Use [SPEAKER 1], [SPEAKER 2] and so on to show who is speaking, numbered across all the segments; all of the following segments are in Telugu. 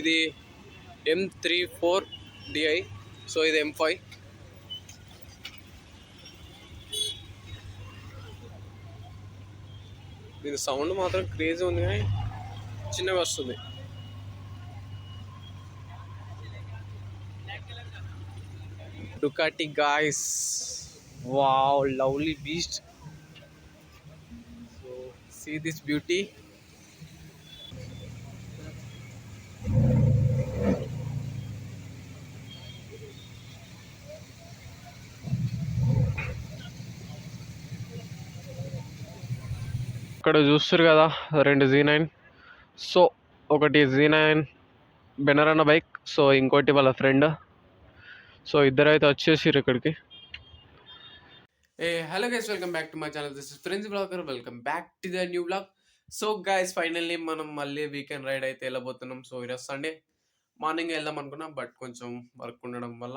[SPEAKER 1] ఇది M three four DI so ఇది ఎం ఫైవ్ దీని సౌండ్ మాత్రం క్రేజీ ఉంది కానీ చిన్నగా వస్తుంది Ducati guys wow lovely beast so see this beauty ఇక్కడ చూస్తారు కదా రెండు జీ నైన్ సో ఒకటి జీ నైన్ బెనరన్న బైక్ సో ఇంకోటి వాళ్ళ ఫ్రెండ్ సో ఇద్దరు అయితే వచ్చేసారు ఇక్కడికి. Hey hello guys welcome back to my channel this is friends blogger welcome back to the new blog so guys finally మనం మళ్ళీ వీకెండ్ రైడ్ అయితే వెళ్ళబోతున్నాం. సో ఈరోజు సండే మార్నింగ్ వెళ్దాం అనుకున్నా బట్ కొంచెం వర్క్ ఉండడం వల్ల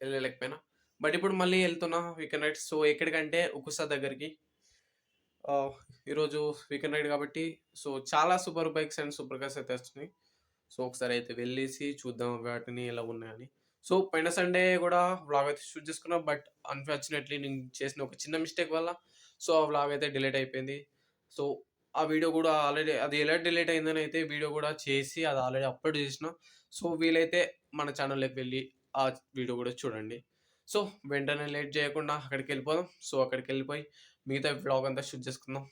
[SPEAKER 1] వెళ్ళలేకపోయినా. బట్ ఇప్పుడు మళ్ళీ వెళ్తున్నా వీకెండ్ రైడ్ సో ఎక్కడికంటే ఉకుసా దగ్గరికి. ఈరోజు వీకెండ్ రైడ్ కాబట్టి సో చాలా super bikes and super cars అయితే వస్తున్నాయి. సో ఒకసారి అయితే వెళ్ళేసి చూద్దాం వాటిని ఎలా ఉన్నాయని. సో పైన సండే కూడా వ్లాగ్ అయితే షూట్ చేసుకున్నా బట్ అన్ఫార్చునేట్లీ నేను చేసిన ఒక చిన్న మిస్టేక్ వల్ల సో ఆ వ్లాగ్ అయితే డిలీట్ అయిపోయింది. సో ఆ వీడియో కూడా ఆల్రెడీ అది ఎలా డిలీట్ అయిందని అయితే వీడియో కూడా చేసి అది ఆల్రెడీ అప్లోడ్ చేసిన. సో వీలైతే మన ఛానల్లోకి వెళ్ళి ఆ వీడియో కూడా చూడండి. సో వెంటనే లేట్ చేయకుండా అక్కడికి వెళ్ళిపోదాం సో అక్కడికి వెళ్ళిపోయి మిగతా వ్లాగ్ అంతా షూట్ చేసుకుందాం.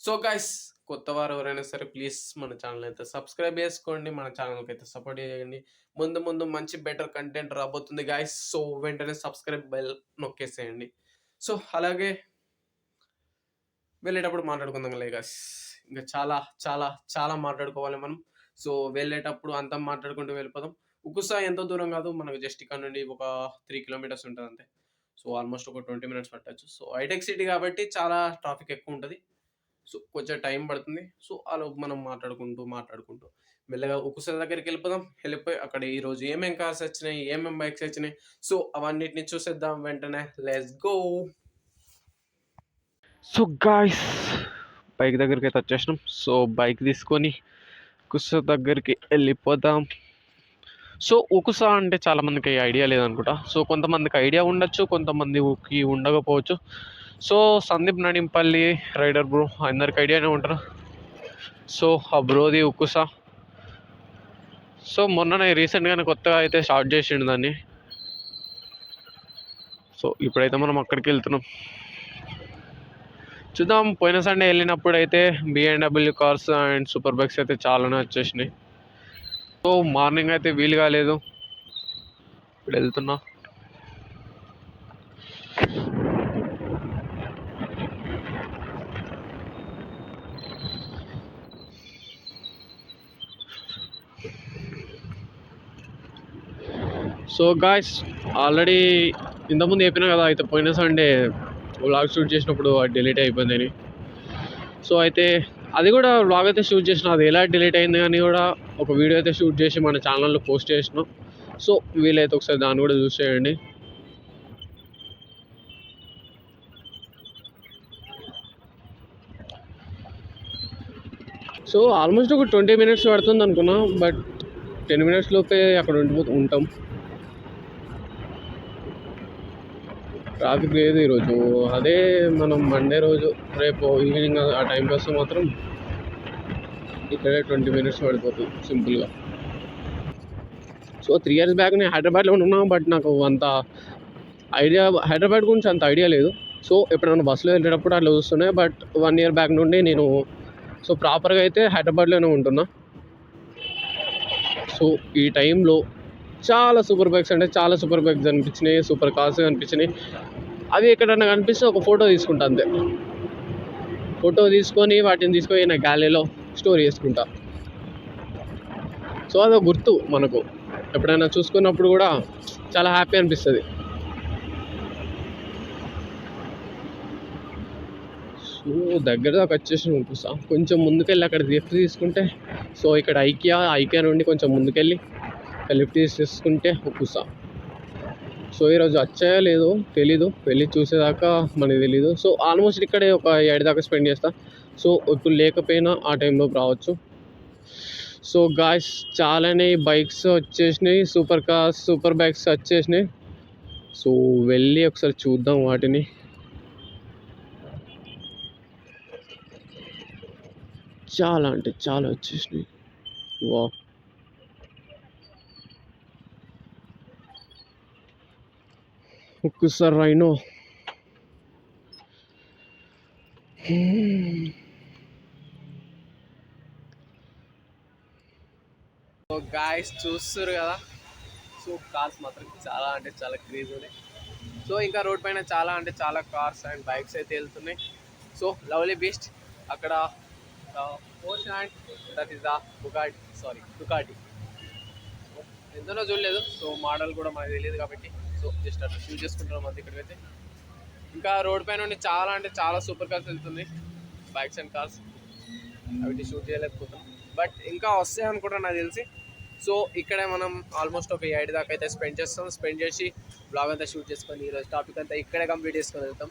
[SPEAKER 1] సో గైస్ కొత్త వారు ఎవరైనా సరే ప్లీజ్ మన ఛానల్ అయితే సబ్స్క్రైబ్ చేసుకోండి. మన ఛానల్కి అయితే సపోర్ట్ చేయండి. ముందు ముందు మంచి బెటర్ కంటెంట్ రాబోతుంది గాయస్. సో వెంటనే సబ్స్క్రైబ్ బెల్ నొక్కేసేయండి. సో అలాగే వెళ్ళేటప్పుడు మాట్లాడుకుందాం లే గాయస్. ఇంకా చాలా చాలా చాలా మాట్లాడుకోవాలి మనం. సో వెళ్ళేటప్పుడు అంతా మాట్లాడుకుంటూ వెళ్ళిపోదాం. ఉకుసా ఎంత దూరం కాదు మనకు జస్ట్ ఇక్కడ నుండి ఒక త్రీ కిలోమీటర్స్ ఉంటుంది అంతే. సో ఆల్మోస్ట్ ఒక ట్వంటీ మినిట్స్ పట్టచ్చు. సో హైటెక్ సిటీ కాబట్టి చాలా ట్రాఫిక్ ఎక్కువ ఉంటుంది. సో కొంచెం టైం పడుతుంది. సో అలా మనం మాట్లాడుకుంటూ మాట్లాడుకుంటూ. మెల్లగా ఉకుస దగ్గరికి వెళ్ళిపోదాం. వెళ్ళిపోయి అక్కడ ఈరోజు ఏమేం కార్స్ వచ్చినాయి ఏమేం బైక్స్ వచ్చినాయి. సో అవన్నిటిని చూసేద్దాం వెంటనే. Let's go so guys bike దగ్గరికి అయితే వచ్చేసినాం. సో బైక్ తీసుకొని కుస దగ్గరికి వెళ్ళిపోదాం. సో ఉకుసా అంటే చాలామందికి ఐడియా లేదనుకుంటా. సో కొంతమందికి ఐడియా ఉండొచ్చు కొంతమందికి ఉండకపోవచ్చు. So Sandeep Nadimpalli rider bro అందరికి ఐడియానే ఉంటారు సో ఆ బ్రోది ఉక్కుసా సో మొన్ననే రీసెంట్గానే కొత్తగా అయితే స్టార్ట్ చేసిండు దాన్ని. సో ఇప్పుడైతే మనం అక్కడికి వెళ్తున్నాం. చూద్దాం పోయిన సండే వెళ్ళినప్పుడు అయితే BMW cars and super bikes అయితే చాలానే వచ్చేసినాయి. సో మార్నింగ్ అయితే వీలు కాలేదు. ఇప్పుడు వెళ్తున్నా. సో గాయస్ ఆల్రెడీ ఇంతకుముందు చెప్పినా కదా అయితే పోయిన సండే వ్లాగ్ షూట్ చేసినప్పుడు అది డిలీట్ అయిపోయిందని. సో అయితే అది కూడా బ్లాగ్ అయితే షూట్ చేసిన అది ఎలా డిలీట్ అయింది కానీ కూడా ఒక వీడియో అయితే షూట్ చేసి మన ఛానల్లో పోస్ట్ చేసినాం. సో వీలైతే ఒకసారి దాన్ని కూడా చూసేయండి సో ఆల్మోస్ట్ ఒక ట్వంటీ మినిట్స్ పడుతుంది అనుకున్నా బట్ టెన్ మినిట్స్ లోపే అక్కడ ఉండిపో ఉంటాం. ట్రాఫిక్ లేదు ఈరోజు. అదే మనం మండే రోజు రేపు ఈవినింగ్ ఆ టైంకి వస్తే మాత్రం ఇక్కడే ట్వంటీ మినిట్స్ పడిపోతుంది సింపుల్గా. సో త్రీ ఇయర్స్ బ్యాక్ నేను హైదరాబాద్లో ఉన్నాను బట్ నాకు అంత ఐడియా హైదరాబాద్ గురించి అంత ఐడియా లేదు. సో ఎప్పుడైనా బస్సులో వెళ్ళేటప్పుడు అట్లా చూస్తున్నాయి బట్ వన్ ఇయర్ బ్యాక్ నుండి నేను సో ప్రాపర్గా అయితే హైదరాబాద్లోనే ఉంటున్నా. సో ఈ టైంలో చాలా సూపర్ బైక్స్ అంటే చాలా సూపర్ బైక్స్ అనిపించినాయి సూపర్ కార్స్ కనిపించినాయి అవి ఎక్కడన్నా కనిపిస్తే ఒక ఫోటో తీసుకుంటా అంతే. ఫోటో తీసుకొని వాటిని తీసుకొని నా గ్యాలరీలో స్టోర్ చేసుకుంటా. సో అదో గుర్తు మనకు. ఎప్పుడైనా చూసుకున్నప్పుడు కూడా చాలా హ్యాపీ అనిపిస్తుంది. సో దగ్గర దాకా వచ్చేసి చూపిస్తా. కొంచెం ముందుకెళ్ళి అక్కడ లిఫ్ట్ తీసుకుంటే సో ఇక్కడ ఐకియా ఐకియా నుండి కొంచెం ముందుకెళ్ళి లిఫ్ట్ తీసుకుంటే ఒప్పుస్తా సో ఈరోజు వచ్చాయో లేదో తెలీదు. వెళ్ళి చూసేదాకా మనకి తెలీదు. సో ఆల్మోస్ట్ ఇక్కడే ఒక ఏడు దాకా స్పెండ్ చేస్తా. సో ఇప్పుడు లేకపోయినా ఆ టైంలో రావచ్చు. సో గాయస్ చాలానే బైక్స్ వచ్చేసినాయి. సూపర్ కార్స్ సూపర్ బైక్స్ వచ్చేసినాయి. సో వెళ్ళి ఒకసారి చూద్దాం వాటిని. చాలా అంటే చాలా వచ్చేసినాయి. వా ఒక్కసారి రైనో సో గాయస్ చూస్తారు కదా? సో కార్స్ మాత్రం చాలా అంటే చాలా క్రేజ్ ఉన్నాయి. సో ఇంకా రోడ్ పైన చాలా అంటే చాలా కార్స్ అండ్ బైక్స్ అయితే వెళ్తున్నాయి. సో లవ్లీ బీస్ట్ అక్కడ force and that is the Bugatti sorry Ducati ఎంతనో చూడలేదు సో మోడల్ కూడా మనకు తెలియదు కాబట్టి సో జస్ట్ అట్లా షూట్ చేసుకుంటున్నాం అంతే ఇక్కడికైతే. ఇంకా రోడ్ పైన నుండి చాలా అంటే చాలా సూపర్ కార్స్ వెళ్తుంది. బైక్స్ అండ్ కార్స్ అవి షూట్ చేయలేకపోతున్నాం. బట్ ఇంకా వస్తాయి అనుకుంటా నాకు తెలిసి. సో ఇక్కడే మనం ఆల్మోస్ట్ ఒక ఎయిట్ దాకా అయితే స్పెండ్ చేస్తాం. స్పెండ్ చేసి బ్లాగ్ అంతా షూట్ చేసుకొని ఈరోజు టాపిక్ అంతా ఇక్కడే కంప్లీట్ చేసుకొని వెళ్తాం.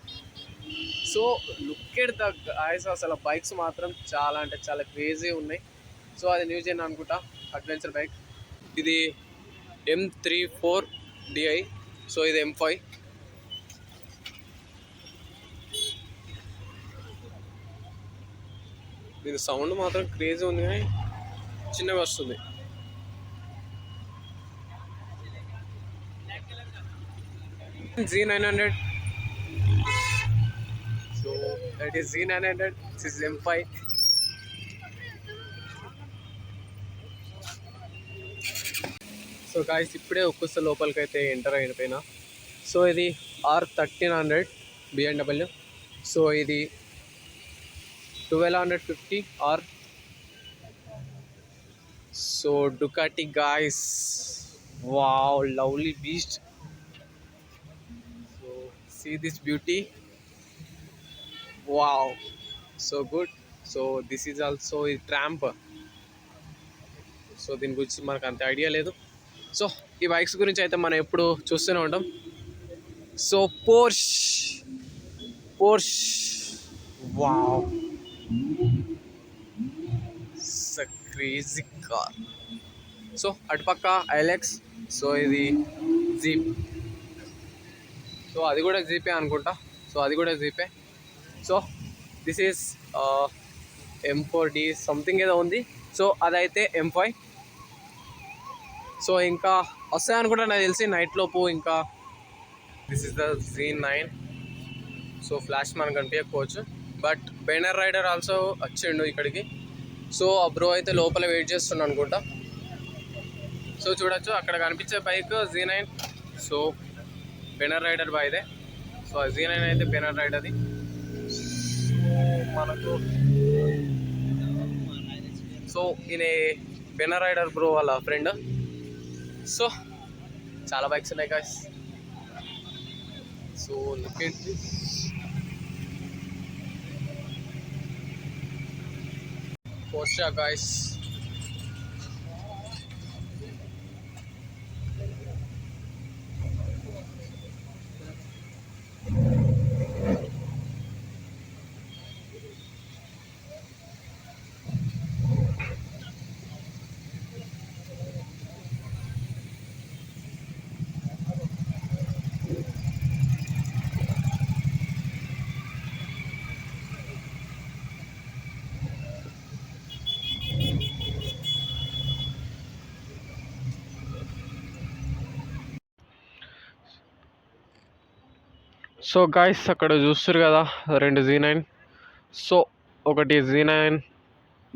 [SPEAKER 1] So look at the guys అసలు బైక్స్ మాత్రం చాలా అంటే చాలా క్రేజీ ఉన్నాయి. సో అది న్యూస్ చేయను అనుకుంటా? అడ్వెంచర్ బైక్ ఇది M three four DI so ఇది ఎం ఫైవ్ దీని సౌండ్ మాత్రం క్రేజీ ఉంది కానీ చిన్నగా వస్తుంది. G nine hundred so that is G nine hundred is M five so guys ఇప్పుడే ఒక్కొక్క లోపలికి అయితే ఎంటర్ అయిపోయినా. సో ఇది R thirteen hundred BMW so ఇది twelve hundred fifty R so Ducati guys wow lovely beast so see this beauty wow so good so this is also ఈ ట్రాంప్ సో దీని గురించి మనకు అంత ఐడియా లేదు. సో ఈ బైక్స్ గురించి అయితే మనం ఎప్పుడు చూస్తూనే ఉంటాం. So Porsche Porsche wow crazy car so అటుపక్క ఐలెక్స్ సో ఇది జీప్ సో అది కూడా జీపే అనుకుంటా. సో అది కూడా GPay so this is M four D something ఏదో ఉంది. సో అదైతే ఎం ఫైవ్ సో ఇంకా వస్తాయి అనుకుంటా నాకు తెలిసి నైట్ లోపు ఇంకా. This is the G nine so flash మనకు కనిపించకపోవచ్చు. బట్ బెనర్ రైడర్ ఆల్సో వచ్చిండు ఇక్కడికి. సో ఆ బ్రో అయితే లోపల వెయిట్ చేస్తుండ అనుకుంటా. సో చూడొచ్చు అక్కడ కనిపించే bike G nine so బెనర్ rider బాయ్దే సో జీ నైన్ అయితే బెనర్ రైడర్ది మనకు సో ఈయన బెనర్ రైడర్ బ్రో వాళ్ళ ఫ్రెండ్ సో చాలా బైక్స్ ఉన్నాయి guys so look at this Porsche guys. So guys అక్కడ చూస్తారు కదా రెండు జీ నైన్ సో ఒకటి జీ నైన్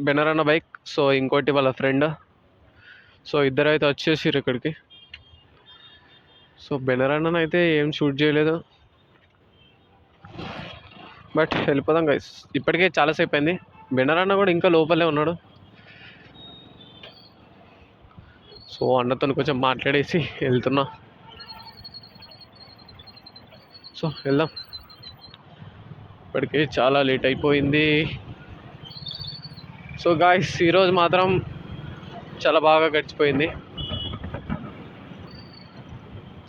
[SPEAKER 1] బెనరన్న బైక్ సో ఇంకోటి వాళ్ళ ఫ్రెండ్ సో ఇద్దరు అయితే వచ్చేసారు ఇక్కడికి. సో బెనరన్న అయితే ఏం షూట్ చేయలేదు. బట్ వెళ్ళిపోదాం గైస్ ఇప్పటికే చాలాసేపు అయింది. బెనరన్న కూడా ఇంకా లోపలే ఉన్నాడు. సో అన్నతో కొంచెం మాట్లాడేసి వెళ్తున్నా. సో వెళ్దాం. ఇప్పటికే చాలా లేట్ అయిపోయింది. సో గాయస్ ఈరోజు మాత్రం చాలా బాగా గడిచిపోయింది.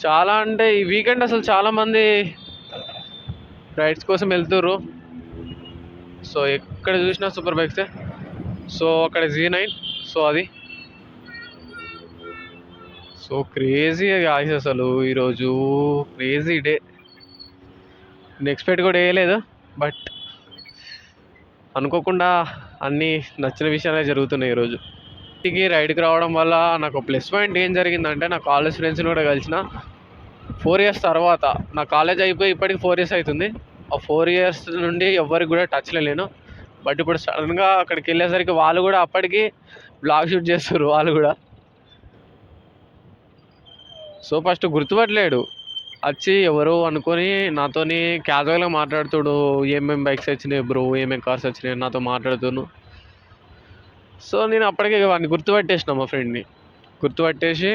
[SPEAKER 1] చాలా అంటే ఈ వీకెండ్ అసలు చాలామంది రైడ్స్ కోసం వెళ్తుర్రు. సో ఎక్కడ చూసినా సూపర్ బైక్సే సో అక్కడ జీ నైన్ సో అది. సో క్రేజీ గాయస్ అసలు ఈరోజు క్రేజీ డే ఎక్స్పెక్ట్ కూడా వేయలేదు బట్ అనుకోకుండా అన్నీ నచ్చిన విషయాలే జరుగుతున్నాయి ఈరోజు ఇంటికి రైడ్కి రావడం వల్ల నాకు ప్లస్ పాయింట్ ఏం జరిగిందంటే నా కాలేజ్ ఫ్రెండ్స్ని కూడా కలిసిన ఫోర్ ఇయర్స్ తర్వాత నా కాలేజ్ అయిపోయి ఇప్పటికి ఫోర్ ఇయర్స్ అవుతుంది. ఆ ఫోర్ ఇయర్స్ నుండి ఎవరికి కూడా టచ్లో లేను బట్ ఇప్పుడు సడన్గా అక్కడికి వెళ్ళేసరికి వాళ్ళు కూడా అప్పటికి బ్లాగ్ షూట్ చేస్తారు వాళ్ళు కూడా. సో ఫస్ట్ గుర్తుపట్టలేడు. వచ్చి ఎవరు అనుకొని నాతోని క్యాజువల్గా మాట్లాడుతుడు. ఏమేమి బైక్స్ వచ్చినాయి బ్రో ఏమేమి కార్స్ వచ్చినాయి? నాతో మాట్లాడుతును సో నేను అప్పటికే వాడిని గుర్తుపట్టేసిన మా ఫ్రెండ్ని గుర్తుపట్టేసి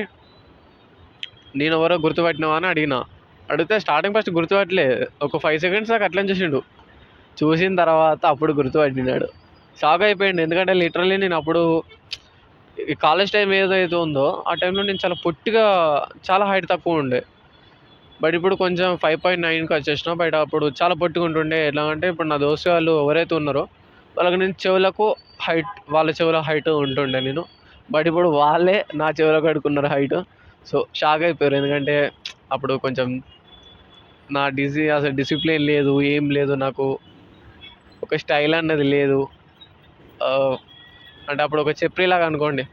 [SPEAKER 1] నేను ఎవరో గుర్తుపట్టినావా? అని అడిగిన. అడిగితే స్టార్టింగ్ ఫస్ట్ గుర్తుపట్టలే. ఒక ఫైవ్ సెకండ్స్ దాకా అట్లనే చూసిండు. చూసిన తర్వాత అప్పుడు గుర్తుపట్టినాడు. షాక్ అయిపోయింది ఎందుకంటే లిటరలీ నేను అప్పుడు ఈ కాలేజ్ టైం ఏదైతే ఉందో ఆ టైంలో నేను చాలా పొట్టిగా చాలా హైట్ తక్కువ ఉండే. బట్ ఇప్పుడు కొంచెం ఫైవ్ పాయింట్ నైన్కి వచ్చేసిన బట్ అప్పుడు చాలా పట్టుకుంటుండే. ఎట్లా ఎలా అంటే ఇప్పుడు నా దోస్తు వాళ్ళు ఎవరైతే ఉన్నారో వాళ్ళకి నేను చెవులకు హైట్ వాళ్ళ చెవుల హైట్ ఉంటుండే నేను. బట్ ఇప్పుడు వాళ్ళే నా చెవులకు కడుకున్నారు హైట్ సో షాక్ అయిపోయారు. ఎందుకంటే అప్పుడు కొంచెం నా డిజి అసలు డిసిప్లిన్ లేదు ఏం లేదు నాకు. ఒక స్టైల్ అన్నది లేదు. అంటే అప్పుడు ఒక చెప్పేలాగా అనుకోండి.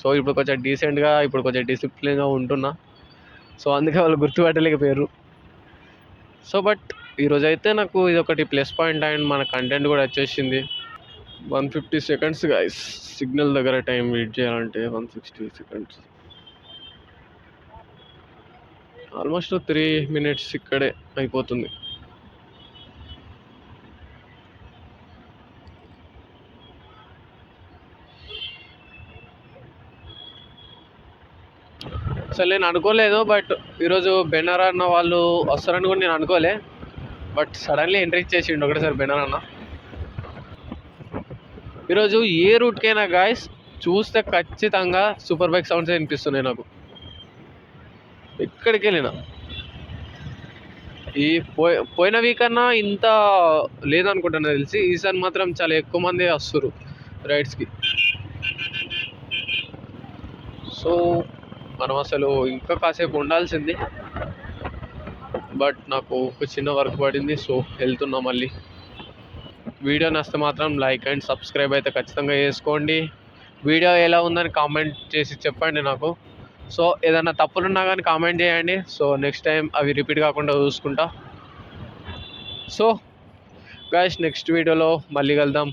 [SPEAKER 1] సో ఇప్పుడు కొంచెం డీసెంట్గా ఇప్పుడు కొంచెం డిసిప్లిన్గా ఉంటున్నా. సో అందుకే వాళ్ళు గుర్తుపట్టలేకపోయారు. సో బట్ ఈరోజు అయితే నాకు ఇది ఒకటి ప్లస్ పాయింట్ అండ్ మన కంటెంట్ కూడా వచ్చేసింది. One fifty seconds guys signal దగ్గర టైం వెయిట్ చేయాలంటే one sixty seconds. Almost three minutes ఇక్కడే అయిపోతుంది. అసలు నేను అనుకోలేదు బట్ ఈరోజు బెన్నర్ అన్న వాళ్ళు వస్తారని కూడా నేను అనుకోలే. బట్ సడన్లీ ఎంట్రీ ఇచ్చేసిండు ఒకటేసారి బెన్నర్ అన్న. ఈరోజు ఏ రూట్కైనా గాయస్ చూస్తే ఖచ్చితంగా సూపర్ బైక్ సౌండ్స్ వినిపిస్తున్నాయి నాకు. ఎక్కడికి వెళ్ళినా. ఈ పోయి పోయిన వీక్ అన్నా ఇంత లేదనుకుంటున్నా తెలిసి ఈసారి మాత్రం చాలా ఎక్కువ మంది వస్తారు రైడ్స్కి సో మనం అసలు ఇంకా కాసేపు ఉండాల్సింది. బట్ నాకు ఒక చిన్న వర్క్ పడింది సో వెళ్తున్నా మళ్ళీ. వీడియో నస్తే మాత్రం లైక్ అండ్ సబ్స్క్రైబ్ అయితే ఖచ్చితంగా చేసుకోండి. వీడియో ఎలా ఉందని కామెంట్ చేసి చెప్పండి నాకు. సో ఏదైనా తప్పులున్నా కానీ కామెంట్ చేయండి. సో నెక్స్ట్ టైం అవి రిపీట్ కాకుండా చూసుకుంటా. సో గాయస్ నెక్స్ట్ వీడియోలో మళ్ళీ కలుద్దాం.